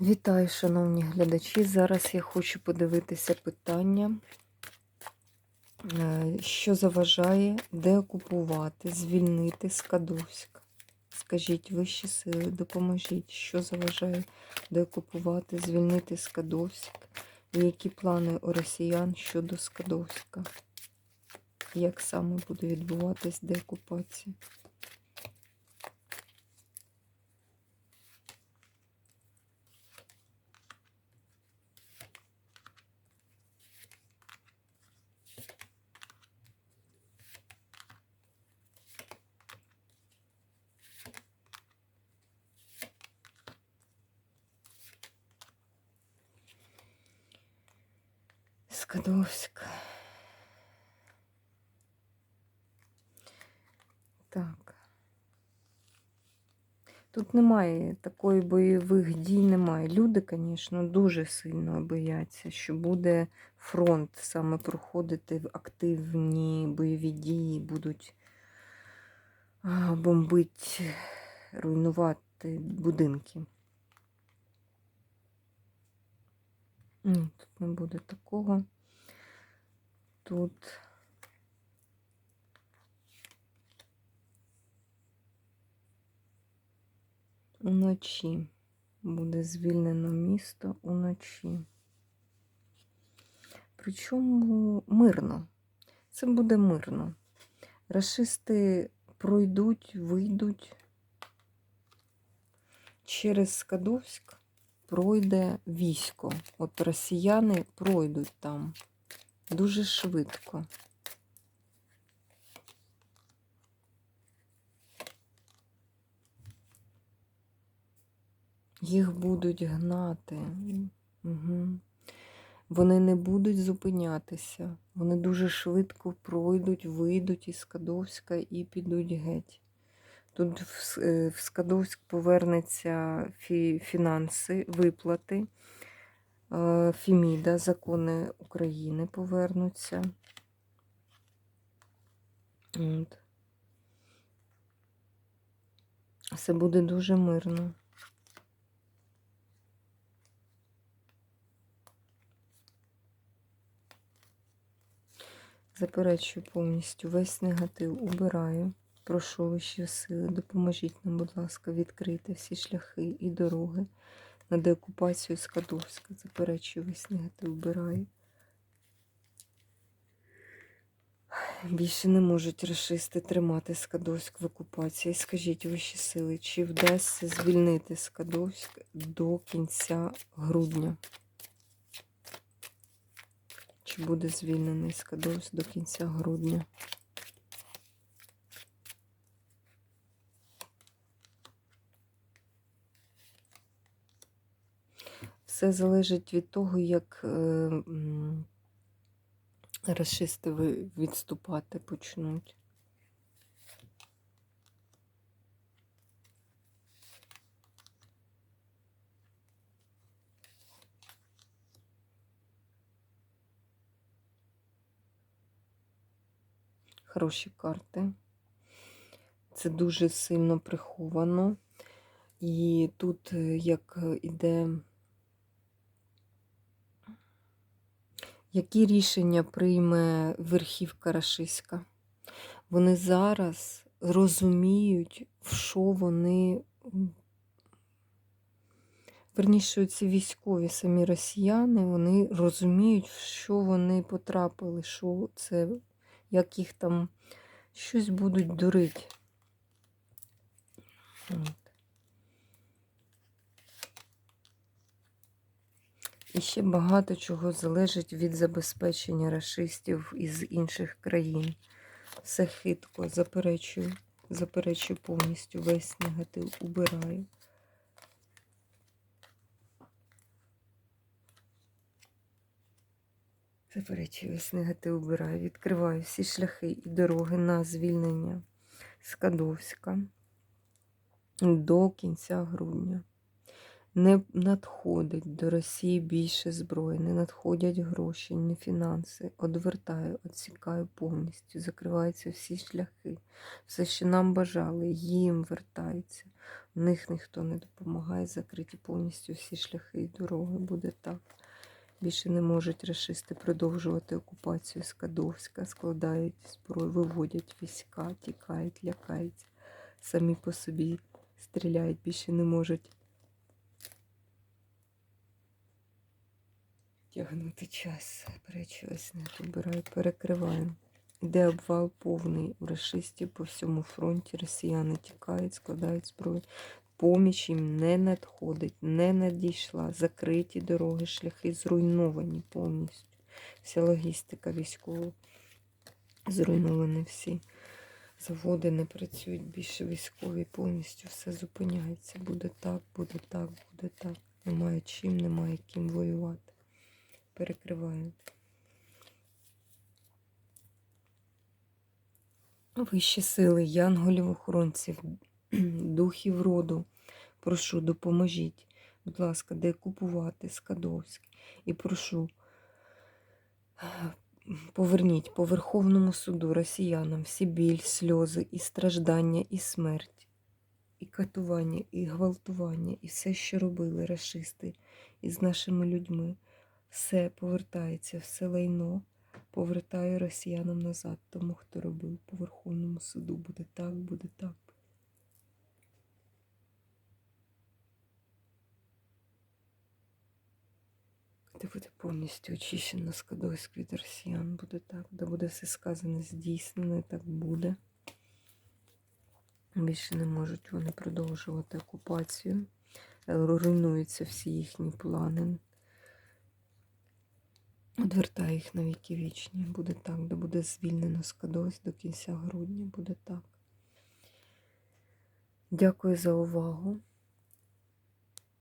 Вітаю, шановні глядачі. Зараз я хочу подивитися питання, е, що заважає деокупувати, звільнити Скадовськ. Скажіть, вищі сили, допоможіть, що заважає деокупувати, звільнити Скадовськ, і які плани у росіян щодо Скадовська? Як саме буде відбуватись деокупація? Скадовськ. Так. Тут немає такої бойових дій, немає. Люди, звісно, дуже сильно бояться, що буде фронт саме проходити активні бойові дії, будуть бомбити, руйнувати будинки. Ні, тут не буде такого. Тут уночі буде звільнено місто уночі. Причому мирно. Це буде мирно. Рашисти пройдуть, вийдуть через Скадовськ пройде військо. От росіяни пройдуть там дуже швидко. Їх будуть гнати. Угу. Вони не будуть зупинятися. Вони дуже швидко пройдуть, вийдуть із Скадовська і підуть геть. Тут в е, Скадовськ повернеться фі, фінанси, виплати, Фіміда, закони України повернуться. От. Все буде дуже мирно. Заперечую повністю весь негатив убираю. Прошу вищі сили, допоможіть нам, будь ласка, відкрити всі шляхи і дороги на деокупацію Скадовська. Заперечую весь негатив вбираю. Більше не можуть расисти тримати Скадовськ в окупації. Скажіть вищі сили, чи вдасться звільнити Скадовськ до кінця грудня? Чи буде звільнений Скадовськ до кінця грудня? Все залежить від того, як е, расисти відступати почнуть. Хороші карти. Це дуже сильно приховано. І тут е, як іде. Які рішення прийме верхівка рашиська? Вони зараз розуміють, в що вони. Верніше, ці військові самі росіяни, вони розуміють, в що вони потрапили, що це, як їх там щось будуть дурити. І ще багато чого залежить від забезпечення расистів із інших країн. Все хитко, заперечую, заперечую повністю весь негатив, убираю. Заперечую весь негатив, убираю. Відкриваю всі шляхи і дороги на звільнення Скадовська до кінця грудня. Не надходить до Росії більше зброї, не надходять гроші, ні фінанси. Одвертаю, відсікаю повністю, закриваються всі шляхи. Все, що нам бажали, їм вертається. В них ніхто не допомагає, закриті повністю всі шляхи і дороги. Буде так. Більше не можуть расисти продовжувати окупацію Скадовська, складають зброю, виводять війська, тікають, лякають. Самі по собі стріляють, більше не можуть тягнути час. Перечусь, не обираю, перекриваю. Іде обвал повний у расистів по всьому фронті. Росіяни тікають, складають зброю. Поміч їм не надходить, не надійшла. Закриті дороги, шляхи зруйновані повністю. Вся логістика військова зруйновані всі. Заводи не працюють більше військові, повністю все зупиняється. Буде так, буде так, буде так. Немає чим, немає ким воювати. Перекриваю. Вищі сили, янголів охоронців, духів роду. Прошу, допоможіть, будь ласка, де купувати Скадовський. І прошу, поверніть по Верховному суду росіянам всі біль, сльози, і страждання, і смерть, і катування, і гвалтування, і все, що робили расисти із нашими людьми. Все повертається, все лайно повертаю росіянам назад, тому хто робив по Верховному суду. Буде так, буде так. Де буде повністю очищено Скадовськ від росіян, буде так, де буде все сказане здійснено, і так буде. Більше не можуть вони продовжувати окупацію. Руйнуються всі їхні плани. Одвертаю їх на віки вічні. Буде так, де буде звільнено скадось до кінця грудня. Буде так. Дякую за увагу.